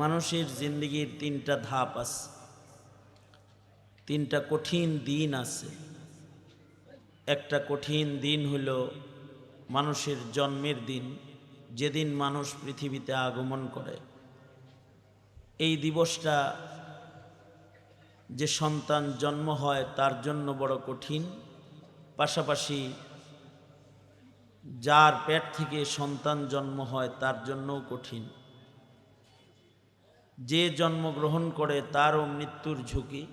মানুষের জিন্দগির তিনটা ধাপ আছে। তিনটা কঠিন দিন আছে। একটা কঠিন দিন হলো মানুষের জন্মের দিন, যেদিন মানুষ পৃথিবীতে আগমন করে। এই দিবসটা যে সন্তান জন্ম হয় তার জন্য বড় কঠিন। পাশাপাশি যার পেট থেকে সন্তান জন্ম হয় তার জন্যও কঠিন। যে জন্মগ্রহণ করে তারও মৃত্যুর ঝুঁকি।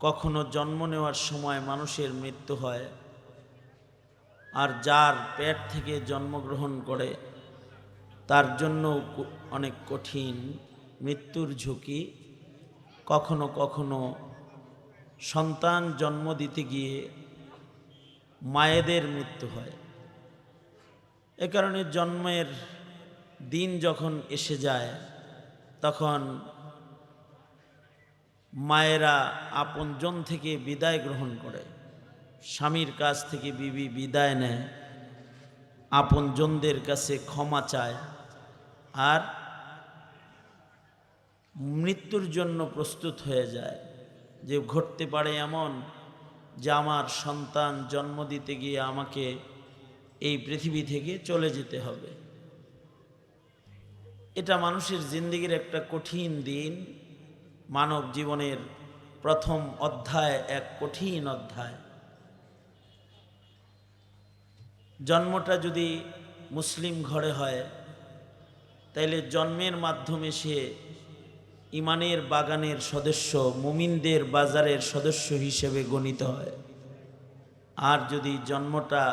কখনো জন্ম নেওয়ার সময় মানুষের মৃত্যু হয় আর যার পেট থেকে জন্মগ্রহণ করে তার জন্য অনেক কঠিন মৃত্যুর ঝুঁকি। কখনো কখনো সন্তান জন্ম দিতে গিয়ে মায়েদের মৃত্যু হয়। এ কারণে জন্মের দিন যখন এসে যায় তখন মায়েরা আপনজন থেকে বিদায় গ্রহণ করে। স্বামীর কাছ থেকে বিবি বিদায় নেয়। আপনজনদের কাছে ক্ষমা চায়। আর মৃত্যুর জন্য প্রস্তুত হয়ে যায় যে ঘটতে পারে এমন যে আমার সন্তান জন্ম দিতে গিয়ে আমাকে এই পৃথিবী থেকে চলে যেতে হবে। এটা মানুষের জিন্দগির একটা কঠিন দিন। মানব জীবনের প্রথম অধ্যায়, এক কঠিন অধ্যায়। জন্মটা যদি মুসলিম ঘরে হয়, তাইলে জন্মের মাধ্যমে সে ইমানের বাগানের সদস্য, মুমিনদের বাজারের সদস্য হিসেবে গণিত হয়। আর যদি জন্মটা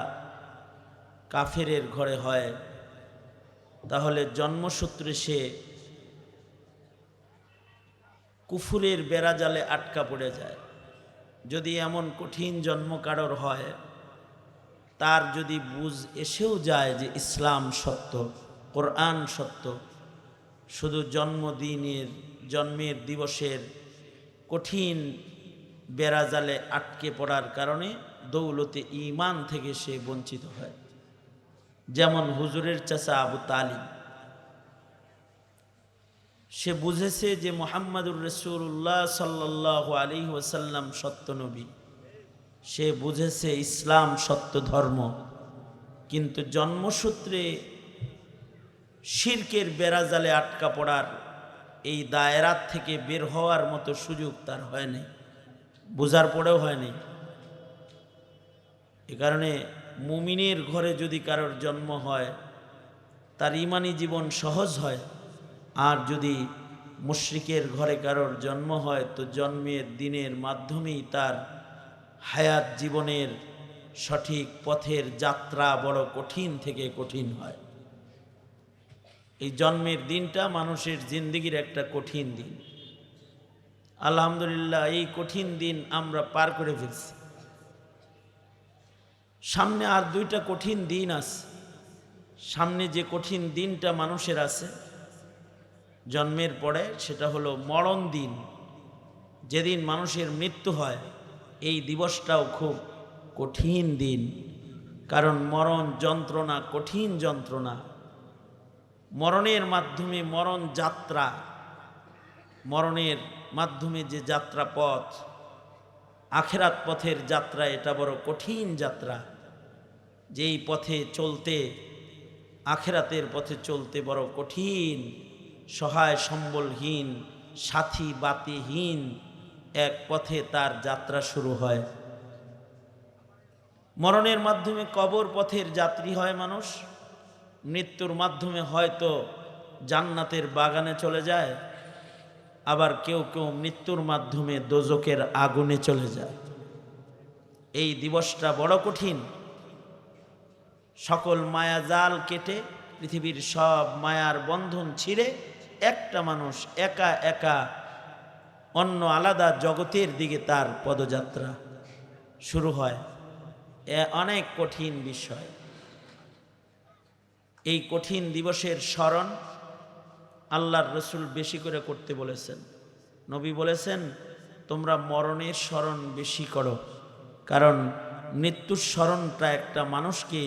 কাফেরের ঘরে হয় তাহলে জন্মসূত্রে সে কুফুরের বেড়াজালে আটকা পড়ে যায়। যদি এমন কঠিন জন্ম কারোর হয়, তার যদি বুঝ এসেও যায় যে ইসলাম সত্য, কোরআন সত্য, শুধু জন্মদিনের, জন্মের দিবসের কঠিন বেড়াজালে আটকে পড়ার কারণে দৌলতে ইমান থেকে সে বঞ্চিত হয়। যেমন হুজুরের চাচা আবু তালিম সে বুঝেছে যে মোহাম্মদুর রসুল্লাহ সাল্লাহ আলী ওসাল্লাম সত্য নবী। সে বুঝেছে ইসলাম সত্য ধর্ম। কিন্তু জন্মসূত্রে শির্কের বেড়াজালে আটকা পড়ার এই দায়রাত থেকে বের হওয়ার মতো সুযোগ তার হয়নি বোঝার পরেও হয়নি এ কারণে মুমিনের ঘরে যদি কারোর জন্ম হয়, তার ইমানি জীবন সহজ হয়, আর যদি মুশ্রিকের ঘরে কারোর জন্ম হয়, তো জন্মের দিনের মাধ্যমেই তার হায়াত জীবনের সঠিক পথের যাত্রা বড় কঠিন থেকে কঠিন হয়। এই জন্মের দিনটা মানুষের জিন্দগির একটা কঠিন দিন। আলহামদুলিল্লাহ, এই কঠিন দিন আমরা পার করে ফেলছি। সামনে আর দুইটা কঠিন দিন আছে। সামনে যে কঠিন দিনটা মানুষের আছে, জন্মের পরে সেটা হলো মরণ দিন। যেদিন মানুষের মৃত্যু হয়, এই দিবসটাও খুব কঠিন দিন। কারণ মরণ যন্ত্রণা কঠিন যন্ত্রণা। মরণের মাধ্যমে মরণ যাত্রা। মরণের মাধ্যমে যে যাত্রা পথ, আখেরাত পথের যাত্রা, এটা বড় কঠিন যাত্রা। যেই পথে চলতে, আখেরাতের পথে চলতে বড় কঠিন, সহায় সম্বলহীন, সাথী বাতিহীন এক পথে তার যাত্রা শুরু হয়। মরণের মাধ্যমে কবর পথের যাত্রী হয় মানুষ, মৃত্যুর মাধ্যমে হয়তো জান্নাতের বাগানে চলে যায়, আবার কেউ কেউ মৃত্যুর মাধ্যমে দোজকের আগুনে চলে যায়। এই দিবসটা বড় কঠিন সকল মায়া জাল কেটে পৃথিবীর সব মায়ার বন্ধন ছিঁড়ে একটা মানুষ একা একা অন্য আলাদা জগতের দিকে তার পদযাত্রা শুরু হয়। এ অনেক কঠিন বিষয়। এই কঠিন দিবসের স্মরণ আল্লাহর রসুল বেশি করে করতে বলেছেন। নবী বলেছেন, তোমরা মরণের স্মরণ বেশি করো, কারণ মৃত্যুর স্মরণটা একটা মানুষকে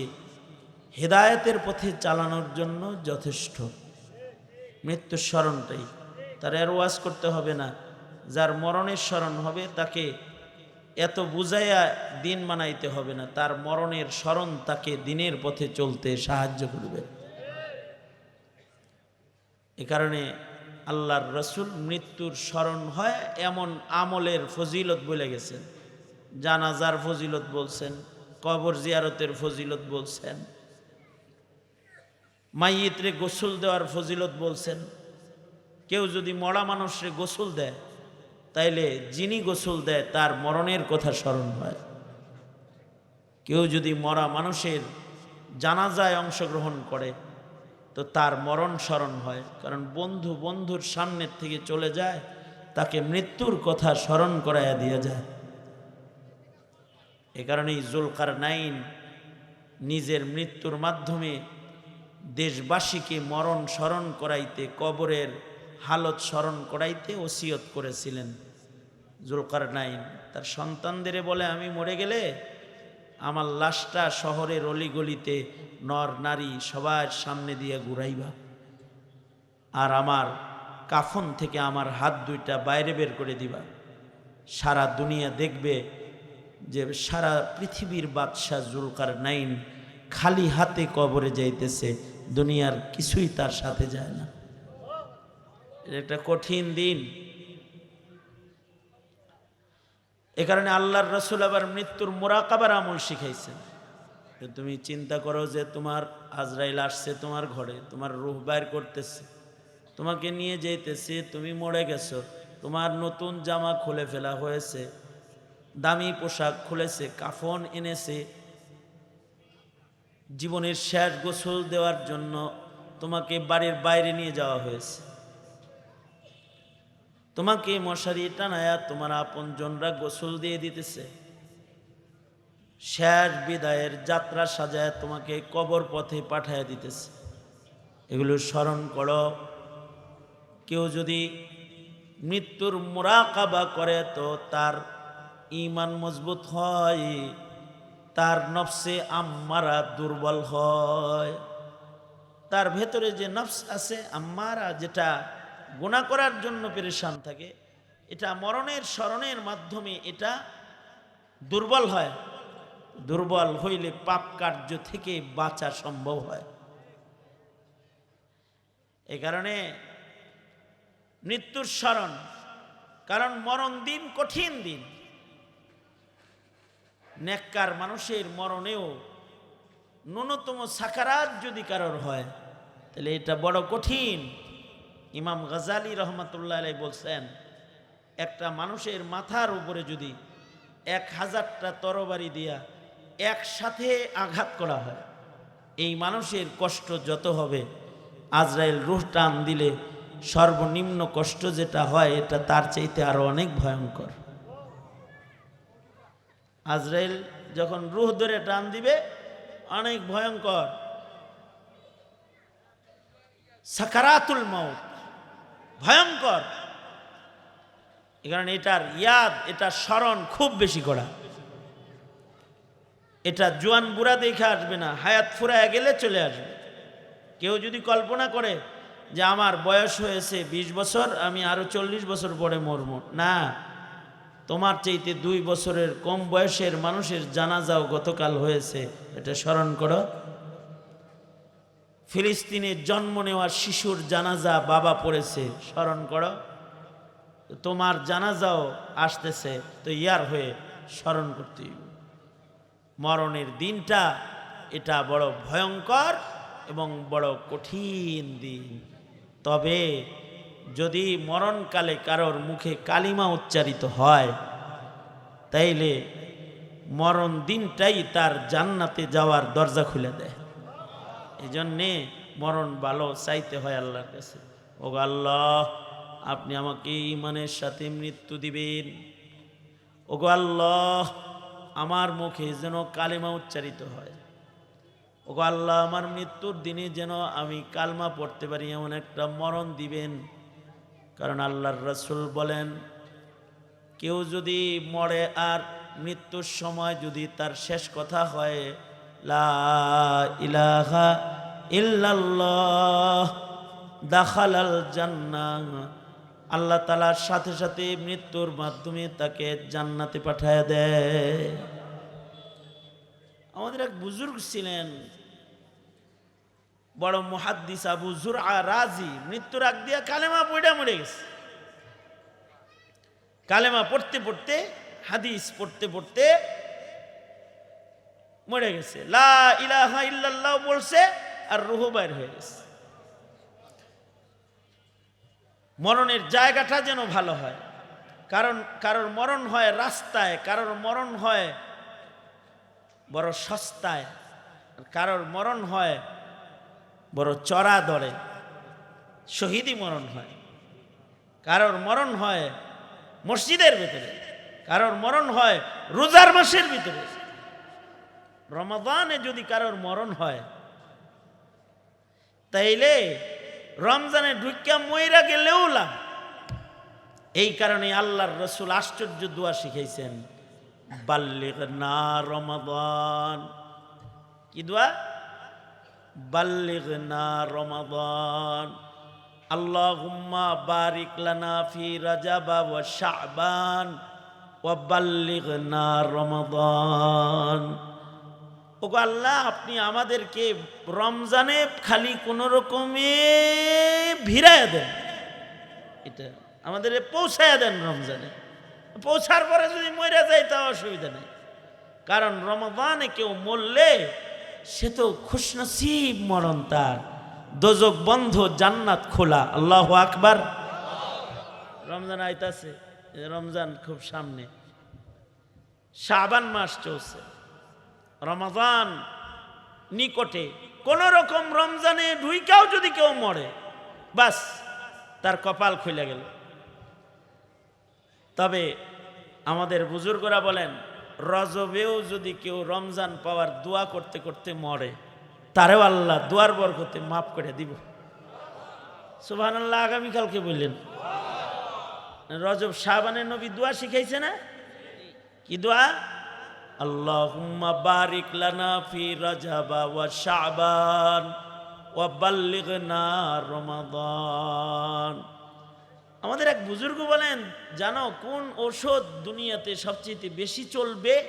হেদায়েতের পথে চালানোর জন্য যথেষ্ট। মৃত্যুর স্মরণটাই। তার এর ওয়াজ করতে হবে না। যার মরণের স্মরণ হবে, তাকে এত বুঝাইয়া দিন মানাইতে হবে না। তার মরণের স্মরণ তাকে দিনের পথে চলতে সাহায্য করবে। এ কারণে আল্লাহর রসুল মৃত্যুর স্মরণ হয় এমন আমলের ফজিলত বলে গেছেন। জানাজার ফজিলত বলছেন, কবর জিয়ারতের ফজিলত বলছেন। মাইয়িতরে গোসল দেওয়ার ফজিলত বলছেন, কেউ যদি মরা মানুষরে গোসল দেয়, তাইলে যিনি গোসল দেয় তার মরণের কথা স্মরণ হয়। কেউ যদি মরা মানুষের জানাজায় অংশগ্রহণ করে, তো তার মরণ স্মরণ হয়, কারণ বন্ধু বন্ধুর সামনের থেকে চলে যায়, তাকে মৃত্যুর কথা স্মরণ করাইয়া দিয়ে যায়। এ কারণেই জুলকার নাইন নিজের মৃত্যুর মাধ্যমে দেশবাসীকে মরণ স্মরণ করাইতে, কবরের হালত স্মরণ করাইতে ওসিয়ত করেছিলেন। জুলকার নাইন তার সন্তানদের বলে, আমি মরে গেলে আমার লাশটা শহরের অলিগলিতে নর, নারী সবার সামনে দিয়ে ঘুরাইবা। আর আমার কাফন থেকে আমার হাত দুইটা বাইরে বের করে দিবা। সারা দুনিয়া দেখবে যে সারা পৃথিবীর বাদশাহ জুলকার নাইন খালি হাতে কবরে যাইতেছে। দুনিয়ার কিছুই তার সাথে যায় না। একটা কঠিন দিন। এ কারণে আল্লাহর রসুল আবার মৃত্যুর মোরাকাবার আমল শিখাইছেন। তুমি চিন্তা করো যে তোমার আজরাইল আসছে তোমার ঘরে, তোমার রুহ বাইর করতেছে, তোমাকে নিয়ে যেতেছে তুমি মরে গেছো, তোমার নতুন জামা খুলে ফেলা হয়েছে, দামি পোশাক খুলেছে, কাফন এনেছে জীবনের শেষ গোসল দেওয়ার জন্য তোমাকে বাড়ির বাইরে নিয়ে যাওয়া হয়েছে। তোমাকে মশারি টানায়া তোমার আপনজনরা গোসল দিয়ে দিতেছে। শেষ বিদায়ের যাত্রা সাজায় তোমাকে কবর পথে পাঠাইয়া দিতেছে। এগুলো স্মরণ করো। কেউ যদি মৃত্যুর মোরাকাবা করে তো তার ইমান মজবুত হয়। তার নফসে আম্মারা দুর্বল হয়। তার ভেতরে যে নফস আছে, আম্মারা যেটা গুণা করার জন্য পেরেশান থাকে, এটা মরণের স্মরণের মাধ্যমে এটা দুর্বল হয়। দুর্বল হইলে পাপ কার্য থেকে বাঁচা সম্ভব হয়। এই কারণে মৃত্যুর স্মরণ, কারণ মরণ দিন কঠিন দিন। নেককার মানুষের মরণেও ন্যূনতম সাকারাত যদি কারোর হয়, তাহলে এটা বড় কঠিন। ইমাম গাজালি রহমতুল্লাহ আলাই বলছেন, একটা মানুষের মাথার উপরে যদি এক হাজারটা তরবারি দিয়া একসাথে আঘাত করা হয়, এই মানুষের কষ্ট যত হবে, আজরাইল রুহ টান দিলে সর্বনিম্ন কষ্ট যেটা হয়, এটা তার চাইতে আরও অনেক ভয়ঙ্কর। আজরাইল যখন রুহ ধরে টান দিবে, অনেক ভয়ঙ্কর। সাকারাতুল মৌত ভয়ঙ্কর। কারণে এটার ইয়াদ, এটার স্মরণ খুব বেশি করা। এটা জোয়ান বুড়া দেখে আসবে না, হায়াত ফুরায় গেলে চলে আসবে। কেউ যদি কল্পনা করে যে আমার বয়স হয়েছে ২০ বছর, আমি আরও চল্লিশ বছর পরে মরব, না। তোমার চাইতে দুই বছরের কম বয়সের মানুষের জানাজাও গতকাল হয়েছে। এটা স্মরণ করো। ফিলিস্তিনে জন্ম নেওয়া শিশুর জানাজা বাবা পড়েছে। স্মরণ করো। তোমার জানাজাও আসতেছে। তো ইয়ার হয়ে স্মরণ করতে মরণের দিনটা এটা বড় ভয়ঙ্কর এবং বড় কঠিন দিন। তবে যদি মরণকালে কারোর মুখে কালিমা উচ্চারিত হয়, তাইলে মরণ দিনটাই তার জান্নাতে যাওয়ার দরজা খুলে দেয়। এই জন্যে মরণ ভালো চাইতে হয় আল্লাহর কাছে। ও আল্লাহ, আপনি আমাকে ইমানের সাথে মৃত্যু দিবেন। ও আল্লাহ, আমার মুখে যেন কালিমা উচ্চারিত হয়। ও আল্লাহ, আমার মৃত্যুর দিনে যেন আমি কালমা পড়তে পারি, এমন একটা মরণ দিবেন। কারণ আল্লাহর রসুল বলেন, কেউ যদি মরে আর মৃত্যুর সময় যদি তার শেষ কথা হয়, লা ইলাহা ইল্লাল্লাহ, দাখালাল জান্না আল্লাহ তালার সাথে সাথে মৃত্যুর মাধ্যমে তাকে জান্নাতে পাঠায় দেয়। আমাদের এক বুজুর্গ ছিলেন বড় মুহাদ্দিস আবু জুর রাজি, মৃত্যুর আগ দিয়া কালেমা পড়া মরে গেছে। কালেমা পড়তে পড়তে, হাদিস পড়তে পড়তে মরে গেছে। লা ইলাহা ইল্লাল্লাহ বলছে, আর রুহ বাইর হয়ে গেছে। মরণের জায়গাটা যেন ভালো হয়। কারণ, কারোর মরণ হয় রাস্তায়, কারোর মরণ হয় বড় সস্তায় কারোর মরণ হয় বড় চড়া দরে শহীদই মরণ হয়। কারোর মরণ হয় মসজিদের ভিতরে, কারোর মরণ হয় রোজার মাসের ভিতরে। রমাদানে যদি কারোর মরণ হয়, তাইলে রমজানে ঢুকিয়া মইরা গেলেও লাভ। এই কারণে আল্লাহর রসুল আশ্চর্য দোয়া শিখাইছেন বাল্লিগ না রমাদান। কি দোয়া? বাল্লিগ না রমাদান। আল্লাহুম্মা বারিক লানা ফি রাজাবা ওয়া শাবান ওয়া বাল্লিগনা রমাদান। ওগো আল্লাহ, আপনি আমাদেরকে রমজানে খালি কোন রকমে ভিড়ায় দেন। এটা আমাদের পৌঁছায় দেন রমজানে। পৌঁছার পরে যদি মরে যায় তা অসুবিধা নেই। কারণ রমাদানে কেউ মরলে সে তো খুশনসিব মরণ তার। দোজক বন্ধ, জান্নাত খোলা। আল্লাহ আকবার। রমজান আইতাছে রমজান খুব সামনে। শাবান মাস চলছে। রমাদান নিকটে। কোন রকম রমজানে ঢুইকাও যদি কেউ মরে, বাস তার কপাল খুলে গেল। তবে আমাদের বুজুর্গরা বলেন রজবেও যদি কেউ রমজান পাওয়ার দোয়া করতে করতে মরে, তারেও আল্লাহ দুয়ার বরকতে মাফ করে দিব। সুবাহ আল্লাহ আগামীকালকে বললেন। রজব শাহবানের নবী দোয়া শিখাইছে না? কি দোয়া? রাজাবা ওয়া রমাদান। আমাদের এক বুজুর্গ বলেন, জানো কোন ওষুধ দুনিয়াতে সবচেয়ে বেশি চলবে?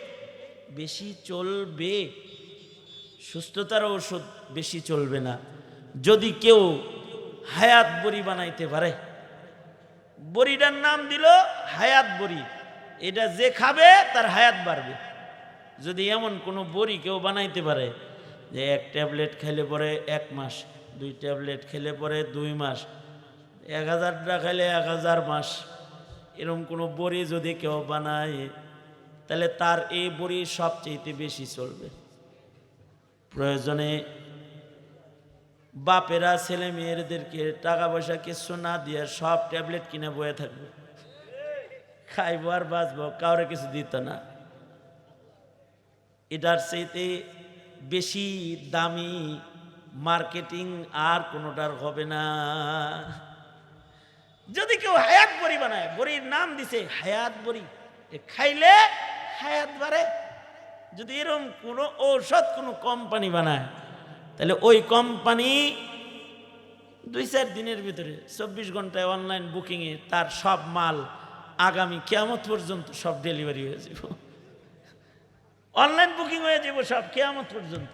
বেশি চলবে। সুস্থতার ওষুধ বেশি চলবে না। যদি কেউ হায়াত বড়ি বানাইতে পারে। বড়িটার নাম দিল হায়াত বড়ি। এটা যে খাবে, তার হায়াত বাড়বে। যদি এমন কোনো বড়ি কেউ বানাইতে পারে, যে এক ট্যাবলেট খেলে পরে এক মাস, দুই ট্যাবলেট খেলে পরে দুই মাস এক হাজারটা খেলে এক হাজার মাস। এরকম কোনো বড়ি যদি কেউ বানায়, তাহলে তার এই বড়ি সবচেয়ে বেশি চলবে। প্রয়োজনে বাপেরা ছেলে মেয়েদেরকে টাকা পয়সা কিছু না দিয়ে সব ট্যাবলেট কিনে বয়ে থাকবে। খাইবো আর বাঁচবো, কাউরে কিছু দিত না। এটার চাইতে বেশি দামি মার্কেটিং আর কোনোটার হবে না। যদি কেউ হায়াত বড়ি বানায়, বড়ির নাম দিছে, হায়াত বড়ি খাইলে হায়াত বাড়ে। যদি এরকম কোনো ঔষধ কোনো কোম্পানি বানায়, তাহলে ওই কোম্পানি দুই চার দিনের ভিতরে চব্বিশ ঘন্টায় অনলাইন বুকিংয়ে তার সব মাল আগামী কেয়ামত পর্যন্ত সব ডেলিভারি হয়ে যাব। অনলাইন বুকিং হয়ে যাব সব কেয়ামত পর্যন্ত।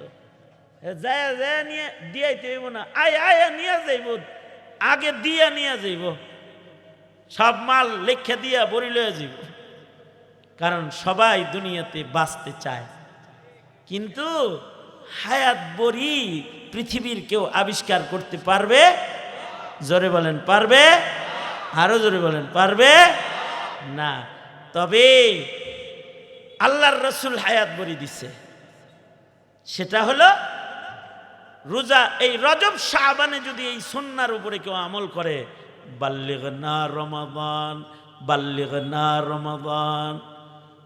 যায় যায়, নিয়ে দিয়াইতে হইব না। আয় আয়, নিয়ে যাইব। আগে দিয়া নিয়ে যাইব। সব মাল লেখা দিয়া বড়ি লয়ে যাইব। কারণ সবাই দুনিয়াতে বাঁচতে চায়। কিন্তু হায়াত বড়ি পৃথিবীর কেউ আবিষ্কার করতে পারবে? জোরে বলেন, পারবে? আরও জোরে বলেন, পারবে? না। তবে আল্লাহর রসুল হায়াত বড়ি দিছে। সেটা হলো রোজা, এই রজব শাহবানে যদি এই সন্ন্যার উপরে কেউ আমল করে রমাদান বাল্লিগ না রমাদান।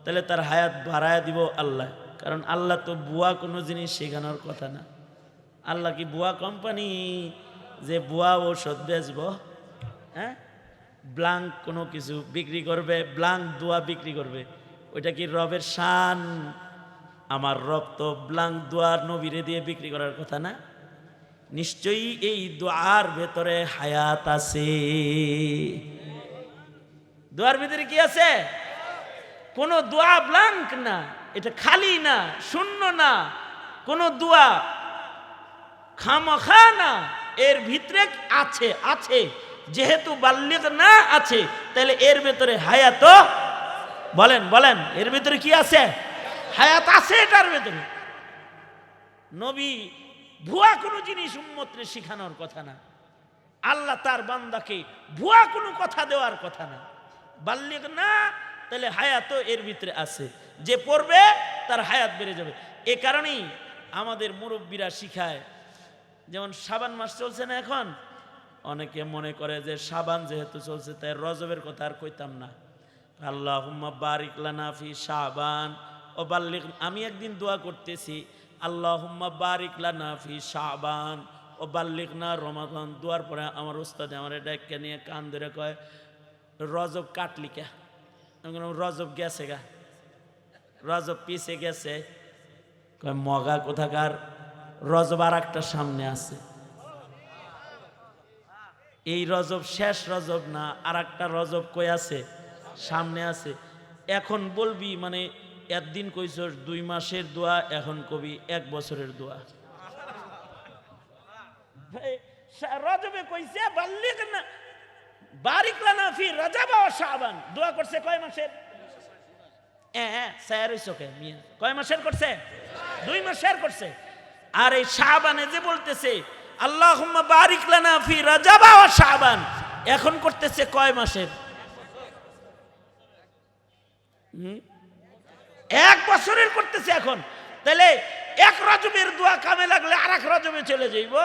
তাহলে তার হায়াত বাড়ায় দিব আল্লাহ। কারণ আল্লাহ তো বুয়া কোনো জিনিস শেখানোর কথা না। আল্লাহ কি বুয়া কোম্পানি যে বুয়া ঔষধ বেচবো? হ্যাঁ? ব্লাঙ্ক কোনো কিছু বিক্রি করবে, ব্লাঙ্ক দোয়া বিক্রি করবে। ওইটা কি রবের শান? আমার রব তো ব্লাঙ্ক দোয়া নবীরে দিয়ে বিক্রি করার কথা না? নিশ্চয়ই এই দোয়ার ভেতরে হায়াত আছে। দোয়ার ভিতরে কি আছে? কোন দোয়া ব্লাঙ্ক না, এটা খালি না, শূন্য না, কোন দোয়া খামখা না, এর ভিতরে আছে আছে। যেহেতু বাল্যক না আছে, তাহলে এর ভেতরে হায়াত, বলেন বলেন, এর ভিতরে কি আছে? হায়াত আছে এটার ভেতরে। নবী ভুয়া কোনো জিনিস উম্মতরে শিখানোর কথা না। আল্লাহ তার বান্দাকে ভুয়া কোনো কথা দেওয়ার কথা না। বাল্যক না, তাহলে হায়াতও এর ভিতরে আছে। যে পড়বে, তার হায়াত বেড়ে যাবে। এ কারণেই আমাদের মুরব্বীরা শিখায়, যেমন সাবান মাস চলছে না এখন? অনেকে মনে করে যে সাবান যেহেতু চলছে, তাই রজবের কথা আর কইতাম না। আল্লাহ বারিক লানা ফি সাবান। ও বাল্লিক আমি একদিন দোয়া করতেছি আল্লাহ বারিক লানা ফি সাবান ও বাল্লিক না রমাদান, দোয়ার পরে আমার উস্তাদে আমার ডাক্কে নিয়ে কান ধরে কয়, রজব কাটলি কে? আমি রজব গেছে গা। রজব পিছে গেছে। কয়, মগা কোথাকার? রজব আর একটা সামনে আছে। এই রজব শেষ রজব না আর একটা রজব কই আছে? সামনে আছে। এখন বলবি মানে একদিন কইস দুই মাসের দোয়া এখন কবি এক বছরের দোয়া। ভাই, রজবে কইছে বাল্লিক না বারিক লানা ফি রজব ও শাবান। দোয়া করছে কয় মাসের? হ্যাঁ হ্যাঁ স্যার হইছো কে? মিয়া। কয় মাসের করছে? দুই মাসের করছে। আর এই শাবানে যে বলতেছে আল্লাহুম্মা বারিক লানা ফি রজব ও শাবান। এখন করতেছে কয় মাসের? হুম? এক বছরের করতেছে এখন। তাহলে এক রজবের দোয়া কামে লাগলে আর এক রজবে চলে যাইব।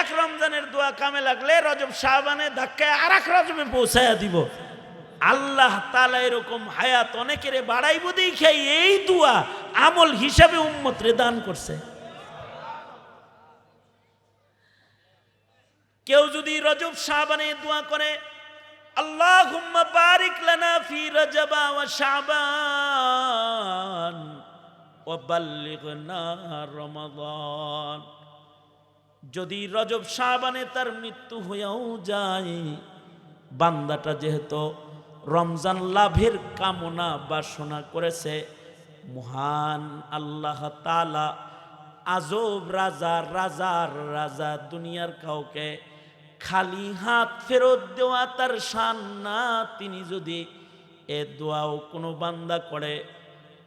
এক রমজানের দোয়া কামে লাগলে রজব শাহবানে ধাক্কায় আর এক রজবে পৌঁছায়া দিব। আল্লাহ তালা এরকম হায়াত অনেকেরে বাড়াইব দেখাই এই দোয়া আমল হিসাবে উম্মতরে দান করছে। কেউ যদি রজব শাহবানে দোয়া করে লানা ফি রজবা ওয়া শাবান ওয়া বাল্লিগনা রমাদান। যদি রজব শাবানে তার মৃত্যু হয়েও যায়, বান্দাটা যেহেতু রমজান লাভের কামনা বাসনা করেছে, মহান আল্লাহ তালা আজব রাজা, রাজার রাজা দুনিয়ার কাউকে খালি হাত ফেরত দেওয়া তার শান না, তিনি যদি এ দোয়াও কোনো বান্দা করে,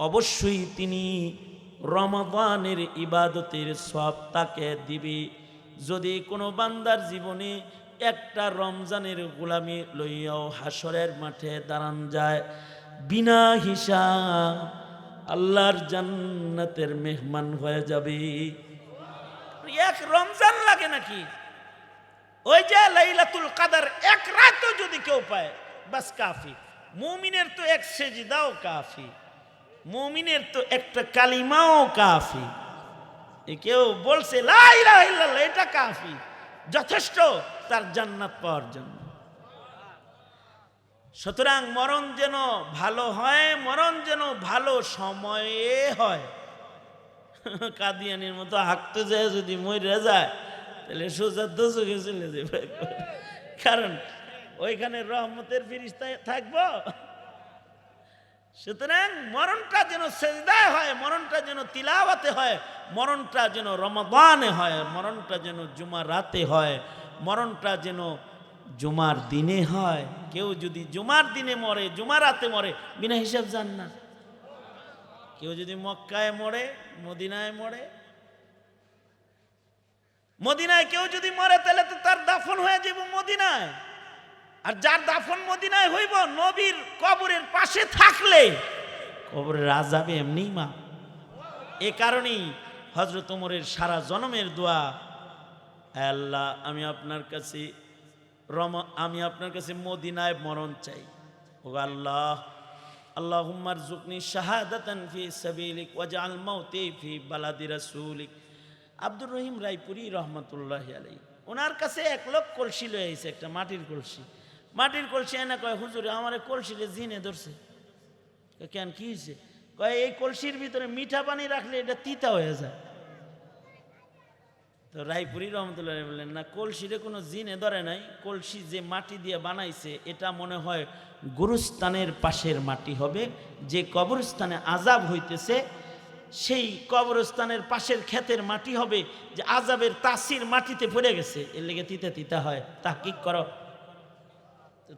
অবশ্যই তিনি রমাদানের ইবাদতের সব তাকে দিবি। যদি কোনো বান্দার জীবনে একটা রমজানের গোলামি লইয়াও হাসরের মাঠে দাঁড়ান যায়, বিনা হিসাব আল্লাহর জান্নাতের মেহমান হয়ে যাবে। এক রমজান লাগে নাকি? ওই যে লাইলাতুল কাদার এক রাতও যদি কেউ পায়, বাস কাফি। মুমিনের তো এক সেজদাও কাফি। মুমিনের তো একটা কালিমাও কাফি। কেউ বলছে এটা কাফি। যথেষ্ট তার জান্নাত পাওয়ার জন্য। সুতরাং মরণ যেন ভালো হয়, মরণ যেন ভালো সময়ে হয়। কাদিয়ানির মতো হাঁকতে যায়, যদি মরে যায় তাহলে সোজা দোষকে চলে যাবে কারণ ওইখানে রহমতের ফিরিস্তায় থাকব। সুতরাং মরণটা যেন সেজদায় হয়, মরণটা যেন তিলাওয়াতে হয়, মরণটা যেন রমাদানে হয়, মরণটা যেন জুমার রাতে হয়, মরণটা যেন জুমার দিনে হয়। কেউ যদি জুমার দিনে মরে, জুমার রাতে মরে, বিনা হিসাব জান না কেউ যদি মক্কায় মরে, মদিনায় মরে মদিনায় কেউ যদি মরে, তাহলে তো তার দাফন হয়ে যাব মদিনায়। আর যার দাফন মদিনায় হইব, নবীর কবরের পাশে থাকলে কবরের আজাবে এমনি মা। এ কারণেই হজরত ওমরের সারা জনমের দোয়া "আয় আল্লাহ, আমি আপনার কাছে রম, আমি আপনার কাছে মদিনায় মরণ চাই। ও আল্লাহ আল্লাহ হুম্মার জুকনি শাহাদাতান ফি সাবিলিক ওয়াজআল মাউতি ফি বালাদি রাসূলিক। আব্দুর রহিম রায়পুরি রহমতুল্লাহ আলাই ওনার কাছে এক লোক কলসি লয়ে আইছে, একটা মাটির কলসি। মাটির কলসি এনে কয়, হুজুরে, আমার কলসিরে জিনে ধরছে। কেন, কি হয়েছে কয়, এই কলসির ভিতরে মিঠা পানি রাখলে এটা তিতা হয়ে যায়। তো রায়পুরি রহমতুল্লাহ বললেন, না কলসিরে কোনো জিনে ধরে নাই। কলসি যে মাটি দিয়ে বানাইছে, এটা মনে হয় গুরুস্থানের পাশের মাটি হবে। যে কবরস্থানে আজাব হইতেছে সেই কবরস্থানের পাশের ক্ষেতের মাটি হবে যে আজাবের তাসির মাটিতে পড়ে গেছে। এর লেগে তিতে তিতা হয়। তাহকিক করো।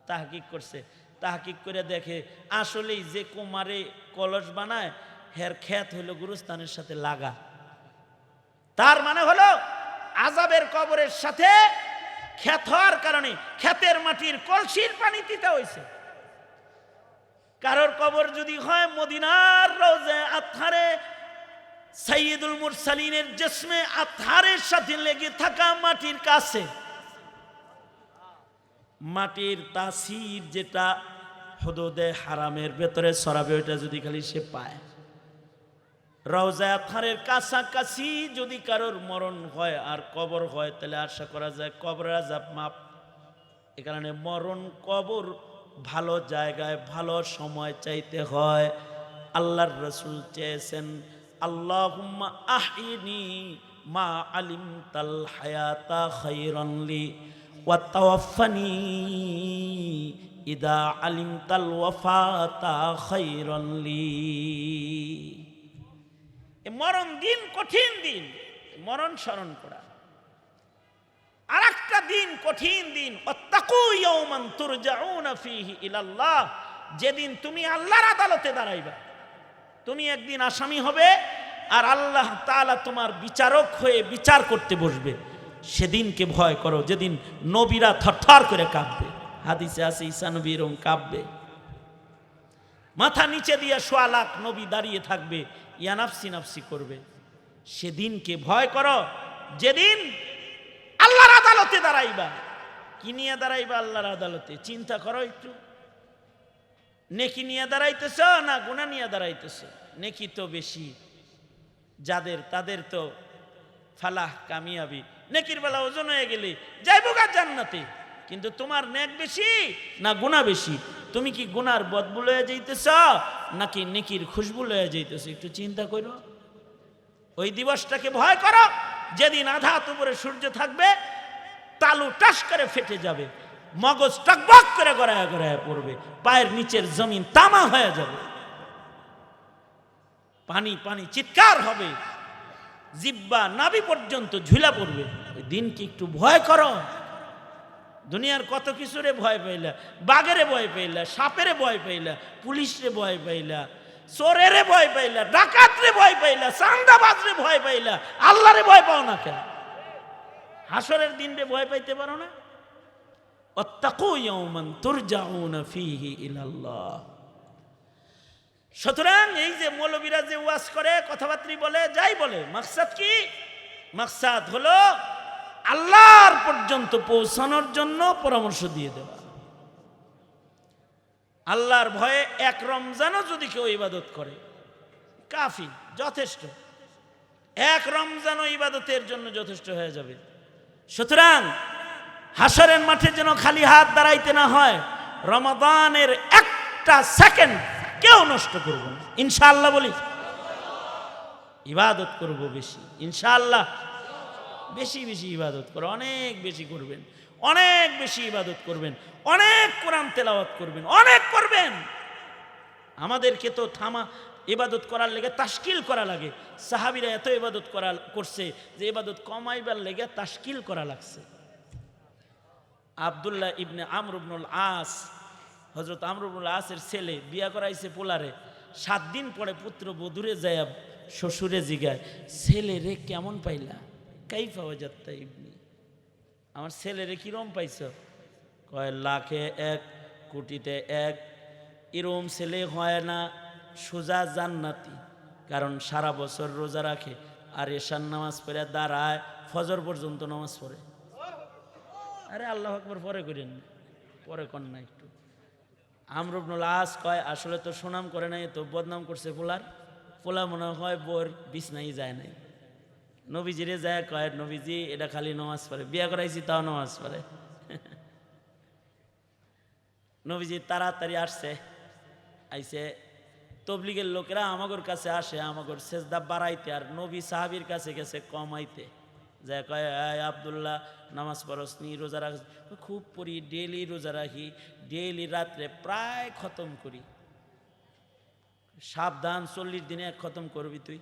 তাহকিক করছে। তাহকিক করে দেখে আসলেই যে কুমারে কলস বানায়, হের ক্ষেত হইল গুরুস্থানের সাথে লাগা। তার মানে হলো আজাবের কবরের সাথে ক্ষেত হওয়ার কারণে ক্ষেতের মাটির কলসির পানি তিতা হয়েছে কারোর কবর যদি হয় মদিনার রোজে আথারে সাইয়দুল মুরসালিনের জসমে আথারের সাথে লেগে থাকা মাটির কাছে। মাটির তাসির যেটা হদুদে হারামের ভেতরে সরাবে ওইটা যদি খালি সে পায়। রওজা আথারের কাছাকাছি যদি কারোর মরণ হয় আর কবর হয়, তাহলে আশা করা যায় কবরের আজাব মাপ। এ কারণে মরণ কবর ভালো জায়গায়, ভালো সময় চাইতে হয়। আল্লাহর রসুল চেয়েছেন আল্লাহ আহিনি মা আলিম তাল হায়াতা খৈরনলি ওয়াতাওয়াফানি ইদা আলিম তাল ওয়াফাতা খৈরনলি মরণ দিন কঠিন দিন মরণ স্মরণ করা। আর একটা দিন কঠিন দিন যেদিন তুমি আল্লাহর আদালতে দাঁড়াইবা। তুমি একদিন আসামি হবে আর আল্লাহ তালা তোমার বিচারক হয়ে বিচার করতে বসবে। সেদিনকে ভয় করো, যেদিন নবীরা থরথর করে কাঁপবে। হাদিসে আছে, ঈসা নবী এরকম কাঁপবে। মাথা নিচে দিয়ে সোয়া লাখ নবী দাঁড়িয়ে থাকবে ইয়ানাফসি নাফসি করবে। সেদিনকে ভয় করো, যেদিন আল্লাহর আদালতে দাঁড়াইবা। কি নিয়ে দাঁড়াইবা আল্লাহর আদালতে? চিন্তা করো একটু। নেকি নিয়ে দাঁড়াইতেছ না গুণা নিয়ে দাঁড়াইতেছ? নেকি তো বেশি। যাদের, তাদের তো ফালাহ কামিয়াবি। নেকির বেলা ওজন হয়ে গেলে যাইবো গা জান্নাতে। কিন্তু তোমার নেক বেশি না গুণা বেশি? তুমি কি গুনার বদবু লয়ে যাইতেছ নাকি নেকির খুশবু লয়ে যাইতেছ? একটু চিন্তা করো। ওই দিবসটাকে ভয় করো। যেদিন আধা উপরে সূর্য থাকবে, তালু টাস করে ফেটে যাবে। মগজ টকবক করে গড়ায় গড়ায় পড়বে। পায়ের নিচের জমিন তামা হয়ে যাবে। পানি পানি, চিৎকার হবে। জিব্বা নাবি পর্যন্ত ঝুলা পড়বে। ওই দিনকে একটু ভয় করো? দুনিয়ার কত কিছুরে ভয় পাইলা, বাঘেরে ভয় পাইলা, সাপেরে ভয় পাইলা, পুলিশরে ভয় পাইলা, চোরেরে ভয় পাইলা, ডাকাতরে ভয় পাইলা, চান্দাবাজরে ভয় পাইলা, আল্লাহরে ভয় পাও না কেন? হাসরের দিনরে ভয় পাইতে পারো না? অত্তাকু ইয়াউমান তুরজাউনা ফীহি ইলাল্লাহ। সুতরাং এই যে মৌলবীরা যে ওয়াজ করে, কথাবার্তি বলে, যাই বলে, মাকসাদ কি? মাকসাদ হলো আল্লাহর পর্যন্ত পৌঁছানোর জন্য পরামর্শ দিয়ে দেওয়া। আল্লাহর ভয়ে এক রমজানও যদি কেউ ইবাদত করে কাফি যথেষ্ট। এক রমজানও ইবাদতের জন্য যথেষ্ট হয়ে যাবে। সুতরাং হাসরের মাঠে যেন খালি হাত দাঁড়াইতে না হয়, রমাদানের একটা সেকেন্ড কেউ নষ্ট করব না। ইনশাআল্লাহ বলি। ইবাদত করব বেশি। ইনশাআল্লাহ। বেশি বেশি ইবাদত করো। অনেক বেশি করবেন। অনেক বেশি ইবাদত করবেন। অনেক কোরআন তেলাওয়াত করবেন। অনেক করবেন। আমাদেরকে তো থামা, ইবাদত করার লেগে তাশকিল করা লাগে। সাহাবিরা এত ইবাদত করা, করছে যে ইবাদত কমাইবার লেগে তাস্কিল করা লাগছে। আবদুল্লাহ ইবনে আমরুবনুল আস হজরত আমরুল আসের ছেলে বিয়া করাইছে পোলারে, সাত দিন পরে পুত্র বধুরে যায় শ্বশুরে জিগায়, ছেলে রে, কেমন পাইলা? কাই পাওয়া যাত্তা ইবনি। আমার ছেলেরে কিরম পাইছ? কয়, লাখে এক, কোটিতে এক, এরম ছেলে হয় না, সোজা জান্নাতি, কারণ সারা বছর রোজা রাখে আর এশার নামাজ পড়ে, দাঁড়ায়, ফজর পর্যন্ত নামাজ পড়ে। আরে আল্লাহ আকবর, পরে করেন। পরে না একটু। আমরুবনুল আস কয়, আসলে তো সুনাম করে নাই, তো বদনাম করছে পোলার পোলা মনে হয় বোর বিছনাই যায় নাই। নবীজিরে যায় কয়, নবীজি, এটা খালি নামাজ পড়ে। বিয়া করাইছি, তাও নামাজ পড়ে। নবীজি তাড়াতাড়ি আসছে আইসে তবলিগের লোকেরা আমাগর কাছে আসে, আমাগর সেজদা বাড়াইতে, আর নবী সাহাবির কাছে গেছে কমাইতে। যে কয় "এই আবদুল্লাহ নামাজ পড়স নি রোজা রাখ খুব পড়ি ডেলি রোজা রাখি ডেলি রাত্রে প্রায় খতম করি। সাবধান চল্লিশ দিনে খতম করবি তুই।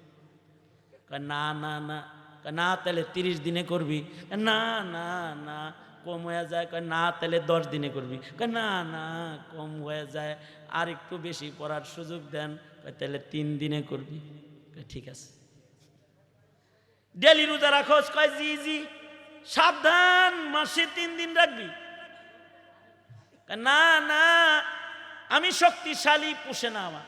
না না না। না তাহলে তিরিশ দিনে করবি। না না না। কম হয়ে যায়। কয়, না তাহলে দশ দিনে করবি। কয়, না না কম হয়ে যায়। আর একটু বেশি পড়ার সুযোগ দেন। তাহলে তিন দিনে করবি। ঠিক আছে। ডেলি রোজা রাখোস কয় জি জি। সাবধান, মাসে তিন দিন রাখবি। না না, আমি শক্তিশালী, পুষে না আমার।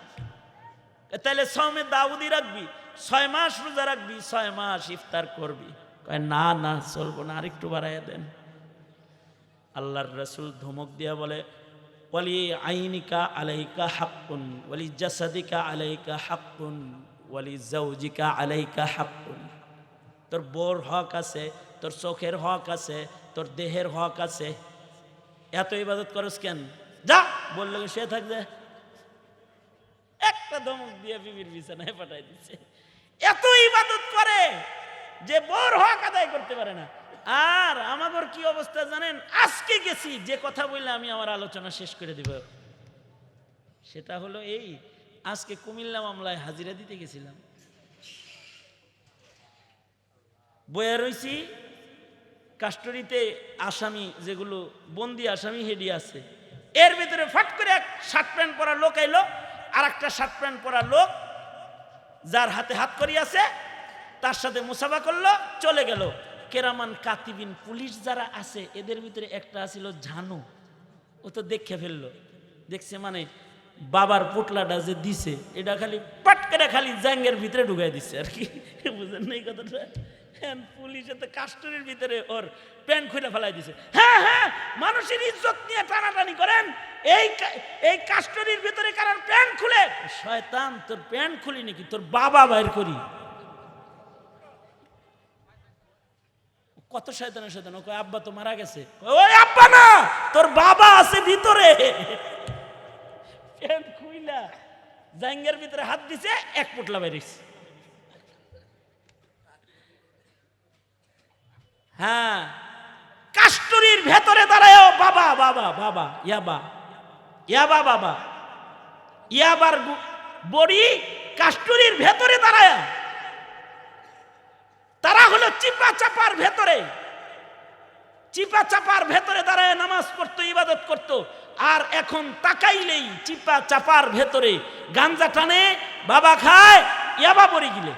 তাহলে সৌমে দাউদি রাখবি, ছয় মাস রোজা রাখবি, ছয় মাস ইফতার করবি। কয়, না না, চলবো না, আরেকটু বাড়াইয়া দেন। আল্লাহর রসুল ধমক দিয়া বলে, ওয়ালি আইনিকা আলাইকা হাক্কুন, ওয়ালি জাসাদিকা আলাইকা হাক্কুন, ওয়ালি জৌজিকা আলাইকা হাক্কুন। তোর বোর হক আছে, তোর চোখের হক আছে, তোর দেহের হক আছে। এত ইবাদত করস কেন? যা, বললে সে থাকবে? একটা ধমক দিয়ে বিবির বিছানায় পাঠাই দিচ্ছে এত ইবাদত করে যে বোর হক আদায় করতে পারে না। আর আমাদের কি অবস্থা জানেন? আজকে গেছি, যে কথা বললে আমি আমার আলোচনা শেষ করে দিব। সেটা হলো এই, আজকে কুমিল্লা মামলায় হাজিরা দিতে গেছিলাম। বয়ে রয়েছি কাস্টরিতে আসামি যেগুলো, বন্দি আসামি হেডি আছে। এর ভিতরে ফাট করে এক শার্ট প্যান্ট পরা লোক এলো আর একটা শার্ট প্যান্ট পরা লোক যার হাতে হাত করি আছে, তার সাথে মুসাফা করল, চলে গেল। কেরামান কাতিবিন পুলিশ যারা আছে, এদের ভিতরে একটা আছিল ঝানু। ও তো দেখে ফেলল। দেখছে মানে বাবার পুটলাটা যে দিছে, এটা খালি পাট করে খালি জাঙ্গের ভিতরে ঢুকাই দিচ্ছে আর কি। বুঝেন না এই কথাটা? পুলিশে তো ভিতরে ওর প্যান্ট খুলে ফেলাই দিছে। হ্যাঁ হ্যাঁ মানুষের ইজ্জত নিয়ে টানাটানি করেন। এই এই কাস্টরির ভিতরে কারোর প্যান্ট খুলে? শয়তান, তোর প্যান্ট খুলি নাকি? তোর বাবা বাইর করি। কত শয়তানের শয়তান? ও আব্বা তো মারা গেছে। ওই আব্বা না, তোর বাবা আছে ভিতরে। প্যান্ট খুইলা জাঙ্গের ভিতরে হাত দিছে, এক পোটলা বেরিয়েছে হ্যাঁ। কাস্টরির ভেতরে দাঁড়ায় বাবা বাবা বাবা, ইয়াবা। ইয়াবা, বাবা। ইয়াবার বড়ি কাস্টরির ভেতরে দাঁড়ায়। তারা হলো চিপা চাপার ভেতরে। চিপা চাপার ভেতরে দাঁড়ায় নামাজ পড়তো, ইবাদত করতো। আর এখন তাকাইলেই চিপা চাপার ভেতরে গাঞ্জা টানে, বাবা খায়, ইয়াবা বড়ি গিলে।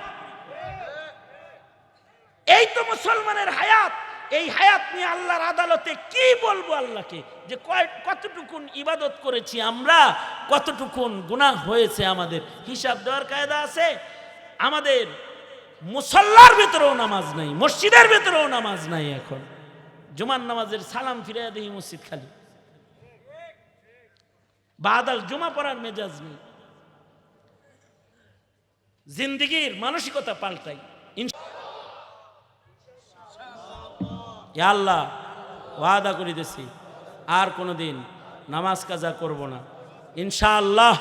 এই তো মুসলমানের হায়াত। এই হায়াত নিয়ে আল্লাহর আদালতে কি বলব আল্লাহকে? যে কতটুকুন ইবাদত করেছি আমরা, কতটুকুন গুনাহ হয়েছে আমাদের? হিসাব দেওয়ার কায়দা আছে? আমাদের মুসল্লার ভেতরেও নামাজ নাই, মসজিদের ভেতরেও নামাজ নাই এখন। জুমার নামাজের সালাম ফিরে দেখি মসজিদ খালি। বাদাল জুমা পড়ার মেজাজ নেই। জিন্দিগির মানসিকতা পাল্টাই। ইনশা- ইয়া আল্লাহ ওয়াদা করিতেছি আর কোনো দিন নামাজ কাজা করব না। ইনশাআল্লাহ